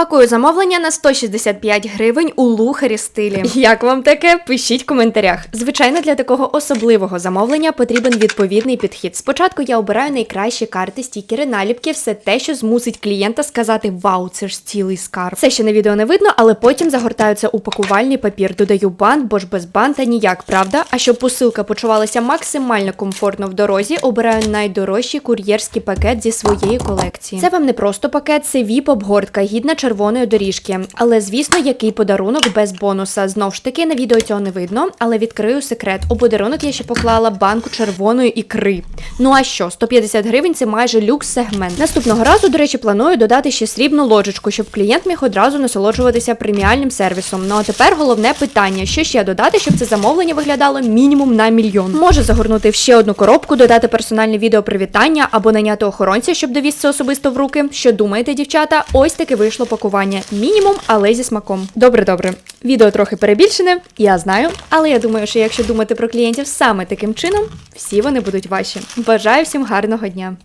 Пакую замовлення на 165 гривень у лухарі стилі. Як вам таке? Пишіть в коментарях. Звичайно, для такого особливого замовлення потрібен відповідний підхід. Спочатку я обираю найкращі карти, стікери, наліпки, все те, що змусить клієнта сказати Вау, це ж цілий скарб. Це ще на відео не видно, але потім загортаю це у пакувальний папір, додаю бант, бо ж без банта ніяк, правда? А щоб посилка почувалася максимально комфортно в дорозі, обираю найдорожчий кур'єрський пакет зі своєї колекції. Це вам не просто пакет, це віп-обгортка, гідна червоної доріжки. Але звісно, який подарунок без бонуса. Знов ж таки на відео цього не видно, але відкрию секрет. У подарунок я ще поклала банку червоної ікри. Ну а що, 150 гривень це майже люкс-сегмент. Наступного разу, до речі, планую додати ще срібну ложечку, щоб клієнт міг одразу насолоджуватися преміальним сервісом. Ну а тепер головне питання: що ще додати, щоб це замовлення виглядало мінімум на мільйон. Може загорнути в ще одну коробку, додати персональне відео привітання або наняти охоронця, щоб довіз це особисто в руки. Що думаєте, дівчата? Ось таке вийшло пакування. Мінімум, але зі смаком. Добре, добре. Відео трохи перебільшене, я знаю, але я думаю, що якщо думати про клієнтів саме таким чином, всі вони будуть ваші. Бажаю всім гарного дня!